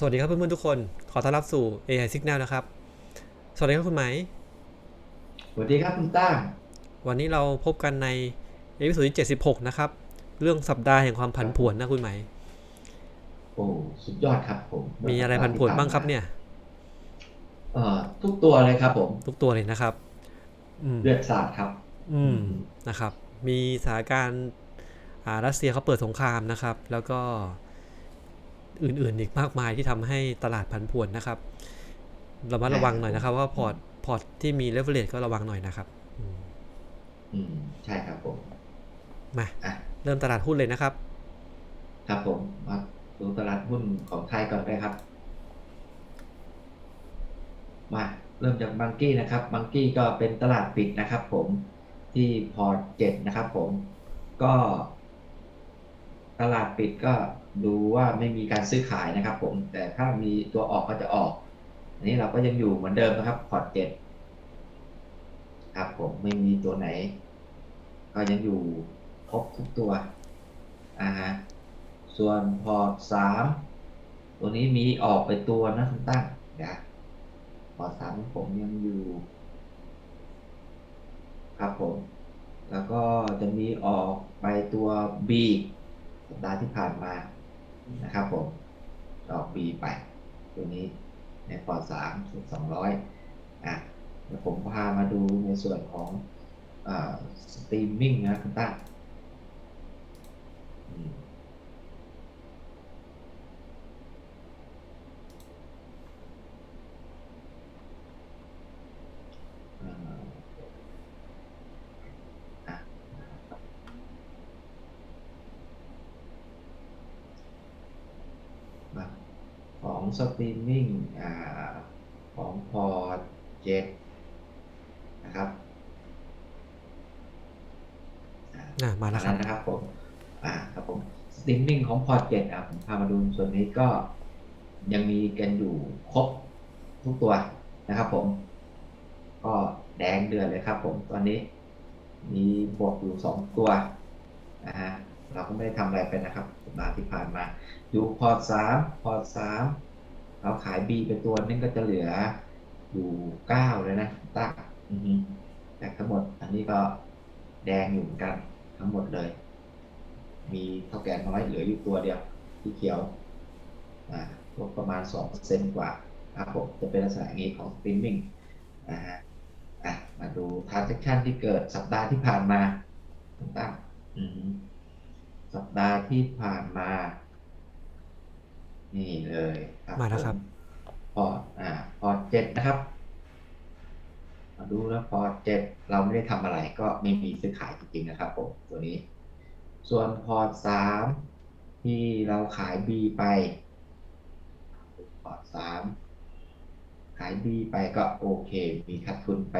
สวัสดีครับเพื่อนๆทุกคน ขอต้อนรับสู่ AI Signal นะครับ สวัสดีครับคุณไหม สวัสดีครับคุณตั้งวันนี้เราพบกันในเอพิโซดที่76 นะครับ เรื่องสัปดาห์แห่งความผันผวนนะคุณไหม โอ้ สุดยอดครับผม มีอะไรผันผวนบ้างครับเนี่ย เอ่อ ทุกตัวเลยครับผม ทุกตัวเลยนะครับอืมเลือดสาดครับ อืม นะครับ มีสถานการณ์อ่ารัสเซียเขาเปิดสงครามนะครับ แล้วก็ อื่นๆ อีกมากมายที่ทำให้ตลาดผันผวนนะครับระมัดระวังหน่อยนะครับ ว่าพอร์ตพอร์ตที่มีเลเวลเลตก็ระวังหน่อยนะครับอืมอืมใช่ครับผมมาอะเริ่มตลาดหุ้นเลยนะครับ ครับผมมาดูตลาดหุ้นของไทยก่อนได้ครับ มาเริ่มจากบังกี้นะครับบังกี้ก็เป็นตลาดปิดนะครับ ผมที่พอร์ตเจ็ดนะครับ ผมก็ตลาดปิดก็ ดูว่าไม่มีการซื้อขายนะครับ ผม แต่ถ้ามีตัวออกก็จะออก อันนี้เราก็ยังอยู่เหมือนเดิมนะครับพอร์ตเจ็ดครับผมไม่มีตัวไหน ก็ยังอยู่ครบทุกตัวอ่าฮะส่วนพอร์ตสามตัวนี้มีออกไปตัวนะคุณตั้งเดี๋ยวพอร์ตสามผมยังอยู่ ครับผม แล้วก็จะมีออกไปตัว B สัปดาห์ที่ผ่านมา นะครับผมดอก B ไป ตัวนี้ในพอร์ตสามส่วนสองร้อยอะเดี๋ยวผมพามาดูในส่วนของสตรีมมิ่งนะคุณต้าอะมาของ สตรีมมิ่งอ่าของพอร์ตเจ็ดนะครับอะมาแล้วครับนะครับผมอ่าครับผมสตรีมมิ่งของพอร์ตเจ็ดอะผมพามาดูส่วนนี้ก็ยังมีกันอยู่ครบทุกตัวนะครับผม ก็แดงเดือดเลยครับผมตอนนี้ มีบวกอยู่สองตัวนะฮะเราก็ไม่ได้ทำอะไรไปนะครับสัปดาห์ที่ผ่านมา ดูพอร์ตสามพอร์ตสาม เราขาย B ไปตัวนึงก็จะเหลืออยู่เก้าเลยนะตั้งอือฮึแต่ทั้งหมด อันนี้ก็แดงอยู่เหมือนกัน ทั้งหมดเลย มีเท่าแก่น้อยเหลืออยู่ตัวเดียวที่เขียวอ่าพวกประมาณสองเปอร์เซ็นกว่าครับผมจะเป็นลักษณะนี้ของ streaming อ่าฮะอะมาดู transaction ที่เกิดสัปดาห์ที่ผ่านมาต่างสัปดาห์ที่ผ่านมา นี่เลยครับมาแล้วครับผมพอร์ตอ่าพอร์ตเจ็ดนะครับมาดูแล้วพอร์ตเจ็ดเราไม่ได้ทำอะไรก็ไม่มีซื้อขายจริงๆนะครับผมตัวนี้ ส่วนพอร์ตสามที่เราขาย B ไป พอร์ตสามขาย B ไปก็โอเค มีขาดทุนไป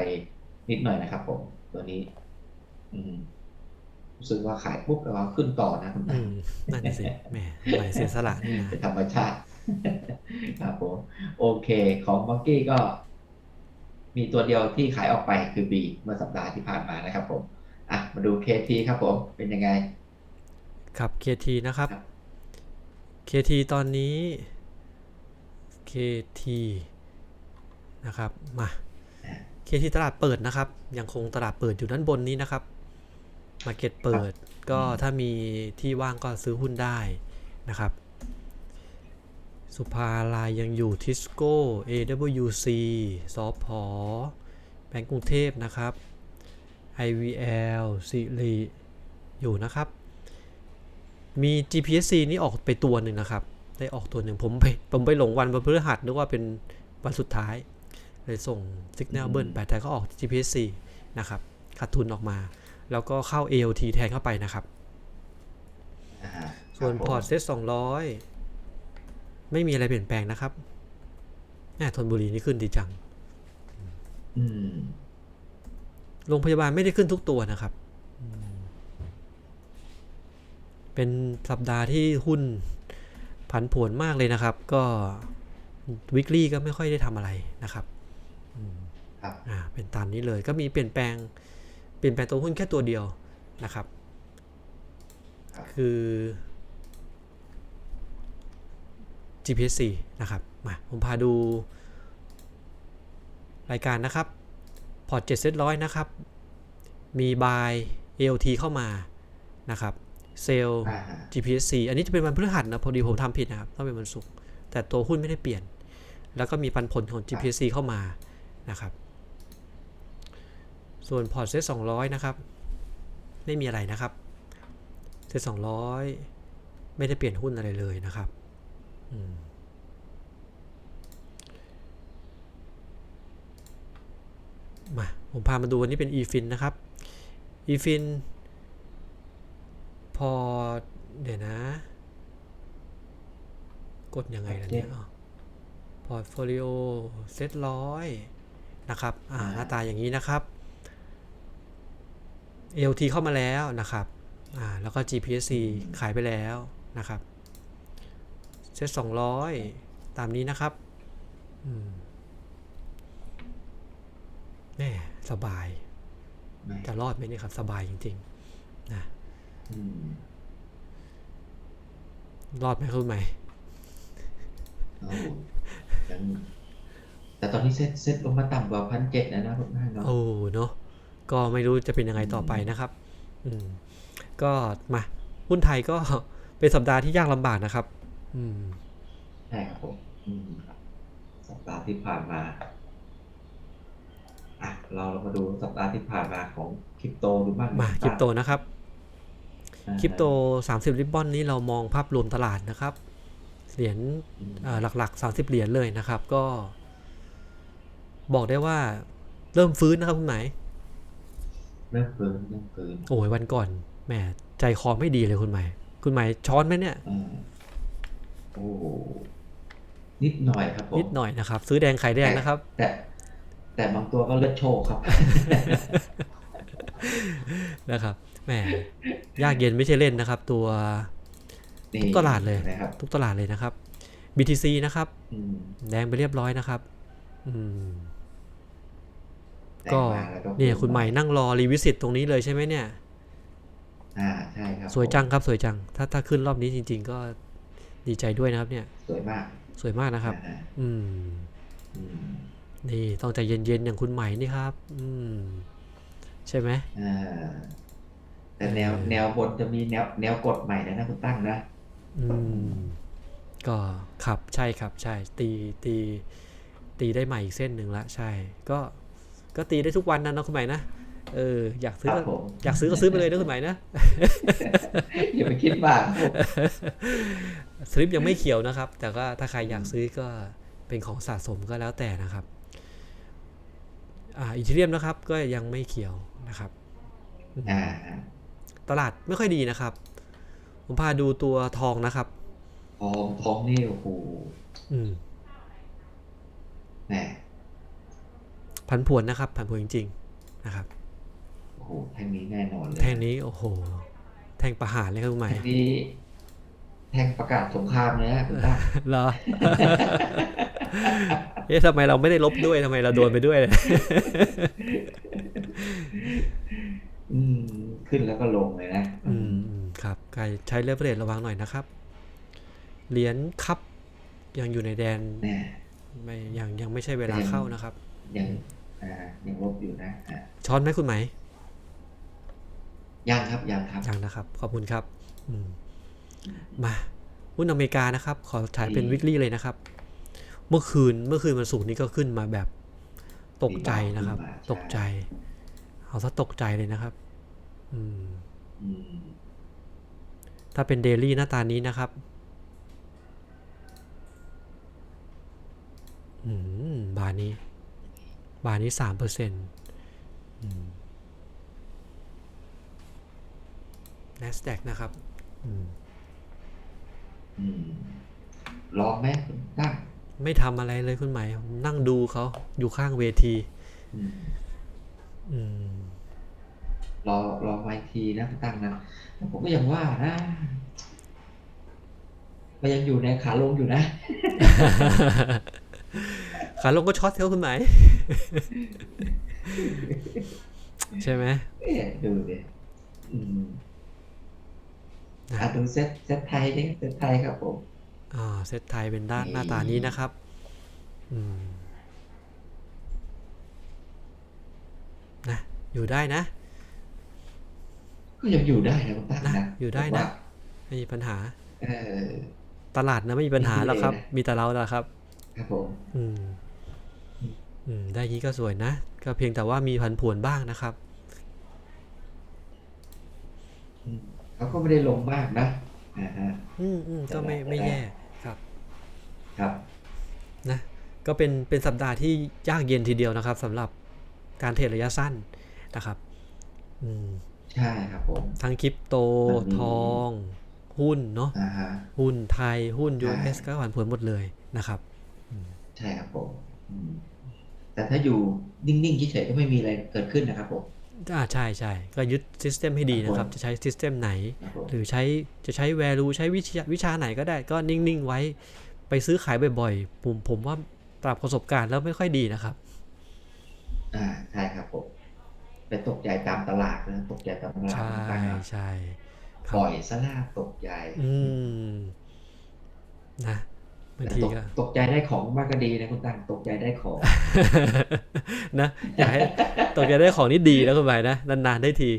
นิดหน่อยนะครับผมตัวนี้ อืม รู้สึกว่าขายปุ๊บแล้วก็ขึ้นต่อนะคุณอืตามนั่นน่ะสิแหมไหลเสียสละนี่นะเป็นธรรมชาติครับผมโอเค ของบังกี้ก็ มีตัวเดียวที่ขายออกไปคือ B เมื่อสัปดาห์ที่ผ่านมานะครับผมอะมาดู KT ครับผมเป็นยังไง ครับ KT นะครับครับ KT ตอนนี้ KT นะครับมา KT ตลาดเปิดนะครับ ยังคงตลาดเปิดอยู่ด้านบนนี้นะครับ Market เปิด ก็ถ้ามีที่ว่างก็ซื้อหุ้นได้นะครับ สุภาลายยังอยู่ทิสโก้ AWC ซอพอแบงก์กรุงเทพนะครับ IVL สิริอยู่นะครับ มี GPSC นี่ออกไปตัวหนึ่งนะครับ ได้ออกตัวหนึ่งผมไปผมไปหลงวันวันพฤหัสนึกว่าเป็นวันสุดท้าย เลยส่งสัญญาณเบิร์นไปแต่ก็ออก GPSC นะครับขาดทุนออกมา แล้วก็เข้า AOT แทนเข้าไปนะครับอ่าส่วนครับผมพอร์ตเซ็ต200ไม่มีอะไรเปลี่ยนแปลงนะครับแหมธนบุรีนี่ขึ้นดีจังอืมโรงพยาบาลไม่ได้ขึ้นทุกตัวนะครับอืมเป็นสัปดาห์ที่หุ้นผันผวนมากเลยนะครับ ก็วิกฤตก็ไม่ค่อยได้ทำอะไรนะครับอืมครับอ่าเป็นตามนี้เลยก็มีเปลี่ยนแปลง เปลี่ยนแปลงตัวหุ้นแค่ตัวเดียวนะครับครับ คือ GPC นะครับ มาผมพาดูรายการนะครับ พอร์ต7เซตร้อยนะครับ มี buy ALT เข้ามานะครับ เซลอ่าฮะ GPSC อันนี้จะเป็นวันพฤหัสนะพอดีผมทำผิดนะครับต้องเป็นวันศุกร์แต่ตัวหุ้นไม่ได้เปลี่ยน แล้วก็มีปันผลของ GPSC เข้ามานะครับ ส่วนพอร์ตเซต200 นะครับ ไม่มีอะไรนะครับ เซต200 ไม่ได้เปลี่ยนหุ้นอะไรเลยนะครับอืมมา ผมพามาดูวันนี้เป็น eFin นะครับ eFin พอเดี๋ยวนะ กดยังไงล่ะเนี่ยพอร์ตโฟลิโอเซตร้อยนะครับ อ่าหน้าตาอย่างนี้นะครับ LT เข้ามาแล้วนะครับอ่าแล้วก็ GPSC ขายไปแล้วนะครับเซต200 ตามนี้นะครับอืมแม่สบายไม่จะรอดไหมเนี่ยครับ สบายจริงๆนะอืมรอดไหมคุณไหมเอายังแต่ตอนนี้เซ็ตเซ็ตลงมาต่ำกว่าพันเจ็ดนะนะคุณท่านเนาะโอ้เนาะ ก็ไม่รู้จะเป็นยังไงต่อไปนะครับอืมก็มาหุ้นไทยก็เป็นสัปดาห์ที่ยากลำบากนะครับ อืมใช่ครับผมอืมสัปดาห์ที่ผ่านมาอะเราเรามาดูสัปดาห์ที่ผ่านมาของคริปโตดูบ้างมาคริปโตนะครับอ่าคริปโต 30 ริบบอนนี้เรามองภาพรวมตลาดนะครับ เหรียญอืมเอ่อหลักๆ 30 เหรียญเลยนะครับ ก็ บอกได้ว่าเริ่มฟื้นนะครับคุณหมาย เริ่มเกินเริ่มเกินโอ้ยวันก่อนแหมใจคอไม่ดีเลยคุณหมายคุณหมายช้อนไหมเนี่ยอ่าโอ้นิดหน่อยครับผมนิดหน่อยนะครับ ซื้อแดงขายแดงนะครับ แต่ แต่บางตัวก็เลือดโชคครับ นะครับแหมยากเย็นไม่ใช่เล่นนะครับ ตัวนี่ทุกตลาดเลยนะครับทุกตลาดเลยนะครับ BTC นะครับอืมแดงไปเรียบร้อยนะครับ อืมแต่ ก็มาแล้วเนี่ยคุณใหม่นั่งรอรีวิสิตตรงนี้เลยใช่ไหมเนี่ย อ่าใช่ครับ สวยจังผมครับสวยจัง ถ้าถ้าขึ้นรอบนี้จริง ๆ ก็ดีใจด้วยนะครับ เนี่ย สวยมาก สวยมากนะครับอ่าอืมอืมนี่ต้องใจเย็นๆอย่างคุณใหม่นี่ครับ อืม ใช่ไหมอ่าแต่แนวเออแนวบนจะมีแนวแนวกดใหม่นะนะคุณตั้งนะ อืม ก็ครับใช่ครับ ใช่ ตีตี ตีได้ใหม่อีกเส้นหนึ่งละใช่ ก็ ก็ตีได้ทุกวันนะเนาะคุณใหม่นะเอออยากซื้อครัก็บผมอยากซื้อก็ซื้อไปเลยนะคุณใหม่นะอย่าไปคิดมากครับผมสลิปยังไม่เขียวนะครับ แต่ก็ถ้าใครอยากซื้อก็เป็นของสะสมก็แล้วแต่นะครับอ่าอีเทเรียมนะครับ ก็ยังไม่เขียวนะครับอ่าตลาดไม่ค่อยดีนะครับ ผมพาดูตัวทองนะครับ ทองทองนี่โอ้โหอืมแหม ผันผวนนะครับผันผวนจริงๆนะครับโอ้โหแท่งนี้แน่นอนเลยแท่งนี้โอ้โห แท่งประหารเลยครับคุณใหม่แท่งนี้ แท่งประกาศสงครามเลยนะคุณตั้งเหรอเอ๊ะทำไมเราไม่ได้ลบด้วยทำไมเราโดนไปด้วยเลยอืมขึ้นแล้วก็ลงเลยนะ อืมอืมครับใครใช้เลเวอเรจระวังหน่อยนะครับ เหรียญคัพยังอยู่ในแดนแน่ไม่ยังยังไม่ใช่เวลาเข้านะครับ ยัง อ่ายังลบอยู่นะอ่าช้อนไหมคุณไหมยังครับยังครับยังนะครับ ขอบคุณครับอืมมาหุ้นอเมริกานะครับ ขอถ่ายเป็นวิกฤตเลยนะครับ เมื่อคืนเมื่อคืนวันศุกร์นี้ก็ขึ้นมาแบบตกใจนะครับ ตกใจ เอาซะตกใจเลยนะครับ อืมอืมถ้าเป็นเดลี่หน้าตานี้นะครับอืมบาร์นี้ บาร์นี้สามเปอร์เซ็นต์ NASDAQ นะครับอืมอืมลองไหมคุณตั้งไม่ทำอะไรเลยคุณหมายผมนั่งดูเขาอยู่ข้างเวทีอืมอืมรอรอไว้ทีนะคุณตั้งนะผมก็ยังว่านะก็ยังอยู่ในขาลงอยู่นะ ขาลงก็ช็อตเขาคุณหมาย ใช่ไหมเอ๊ะดูดิอืมนะอะดูเซตเซตไทยดิเซตไทยครับผมอ่าเซตไทยเป็นด้านนี่หน้าตานี้นะครับ อืมนะอยู่ได้นะก็ยังอยู่ได้นะคุณตั้งนะนะอยู่ได้นะผมว่าไม่มีปัญหาเออตลาดนะไม่มีปัญหาหรอกครับไม่มีเลยนะมีแต่เราแหละครับ ครับผมอืมอืม ได้ยี้ก็สวยนะ ก็เพียงแต่ว่ามีพันผวนบ้างนะครับอืมเขาก็ไม่ได้ลงมากนะอ่าฮะอืมอืมก็ไม่จะได้ไม่แย่ครับ ครับนะก็เป็นเป็นสัปดาห์ที่ยากเย็นทีเดียวนะครับสำหรับการเทรดระยะสั้นนะครับ อืมใช่ครับผมทั้งคริปโตมันมีทอง หุ้นเนาะอ่าฮะหุ้นไทยหุ้นใช่ US ก็ผันผวนหมดเลยนะครับ ใช่ครับผมอืม แต่ถ้าอยู่นิ่งๆเฉยๆก็ไม่มีอะไรเกิดขึ้นนะครับผมอ่าใช่ใช่ก็ยึดซิสเต็มให้ดีนะครับครับผมจะใช้ซิสเต็มไหนครับผมหรือใช้จะใช้ value ใช้วิชาวิชาไหนก็ได้ก็นิ่ง ๆ ไว้ ไปซื้อขายบ่อยๆผมผมว่าปรับประสบการณ์แล้วไม่ค่อยดีนะครับ อ่าใช่ครับผมไปตกใจตามตลาดนะตกใจตามตลาดใช่ต่างๆนะใช่คปรับล่อยซะล่าตกใจ อืมนะ บางแต่ทีตกก็ตกใจได้ของมากก็ดีนะคุณตั้งตกใจได้ของ นะอยากให้ตกใจได้ของนี่ดีแล้วคุณหมายนะนานๆได้ที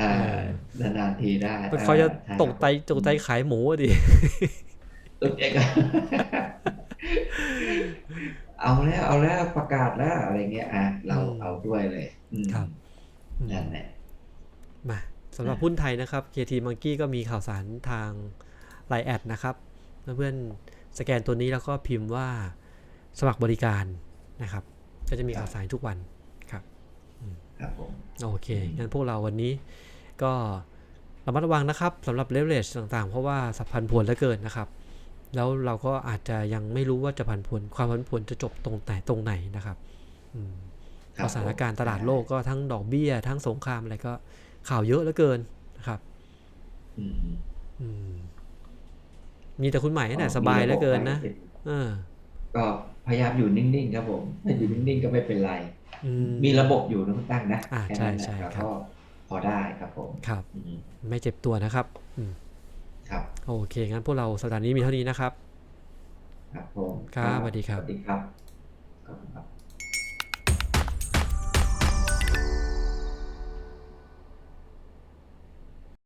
อ่าเออนานๆทีได้มันเขาจะอ่าใช่ตกใจตกใจขายหมูอะดิตกใจกันเอาแล้วเอาแล้วประกาศแล้วอะไรเงี้ยอะเราอืมเอาด้วยเลยอืมครับนั่นแหละมาสำหรับหุ้นไทยนะครับ KT Monkey ก็มีข่าวสารทาง Line แอดนะครับเพื่อนๆ สแกนตัวนี้แล้วก็พิมพ์ว่าสมัครบริการนะครับ ก็จะมีข่าวสารทุกวันครับครับผมโอเคงั้นพวกเราวันนี้ก็ระมัดระวังนะครับสำหรับเลเวลต่างๆ เพราะว่าสับพันผวนเหลือเกินนะครับ แล้วเราก็อาจจะยังไม่รู้ว่าจะผันผวนความผันผวนจะจบตรงไหนตรงไหนนะครับอืมคบเพราะสถานการณ์ตลาดโลกก็ทั้งดอกเบี้ย ทั้งสงครามอะไรก็ข่าวเยอะเหลือเกินนะครับ อืมอื มมีแต่คุณใหม่นี่แหละสบายเหลือเกินนะเออก็พยายามอยู่นิ่งๆครับผมถ้าอยู่นิ่งๆก็ไม่เป็นไรอืมมีระบบอยู่นะคุณตั้งนะอ่าแค่ใช่นั้นแหละใช่แล้วครับก็พอได้ครับผมครับอืมไม่เจ็บตัวนะครับอืมครับโอเคงั้นพวกเราสัปดาห์นี้มีเท่านี้นะครับ ครับผมครับสวัสดีครับสวัสดีครับขอบคุณครับ